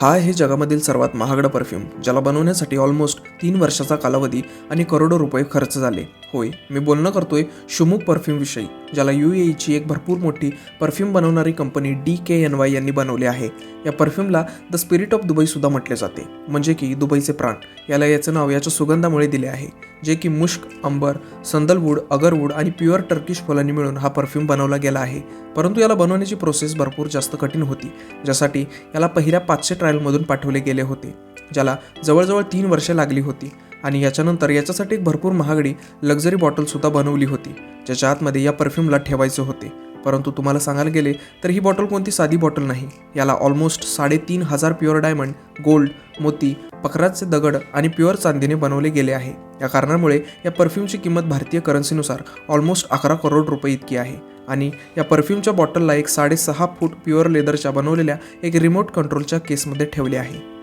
हा आहे जगामधील सर्वात महागडा परफ्यूम ज्याला बनवण्यासाठी ऑलमोस्ट तीन वर्षाचा कालावधी आणि करोडो रुपये खर्च झाले. होय मी बोलणं करतोय शुमुक परफ्यूमविषयी ज्याला यू ची एक भरपूर मोठी परफ्यूम बनवणारी company D K N Y यांनी बनवली आहे. या परफ्यूमला द स्पिरिट ऑफ दुबईसुद्धा म्हटले जाते म्हणजे की दुबईचे प्राण. याला याचं नाव याच्या सुगंधामुळे दिले आहे जे की मुश्क अंबर संदलवूड अगरवूड आणि प्युअर टर्किश फुलांनी मिळून हा परफ्यूम बनवला गेला आहे. परंतु याला बनवण्याची प्रोसेस भरपूर जास्त कठीण होती ज्यासाठी याला पहिल्या पाचशे ट्रायलमधून पाठवले गेले होते ज्याला जवळजवळ तीन वर्षे लागली होती. आणि याच्यानंतर याच्यासाठी एक भरपूर महागडी लक्झरी बॉटलसुद्धा बनवली होती ज्याच्या आतमध्ये या परफ्यूमला ठेवायचे होते. परंतु तुम्हाला सांगायला गेले तर ही बॉटल कोणती? साधी बॉटल नाही. याला ऑलमोस्ट साडेतीन हजार प्युअर डायमंड गोल्ड मोती पखराचे दगड आणि प्युअर चांदीने बनवले गेले आहे. या कारणामुळे या परफ्यूमची किंमत भारतीय करन्सीनुसार ऑलमोस्ट अकरा करोड रुपये इतकी आहे. आणि या परफ्यूमच्या बॉटलला एक साडेसहा फूट प्युअर लेदरच्या बनवलेल्या एक रिमोट कंट्रोलच्या केसमध्ये ठेवले आहे.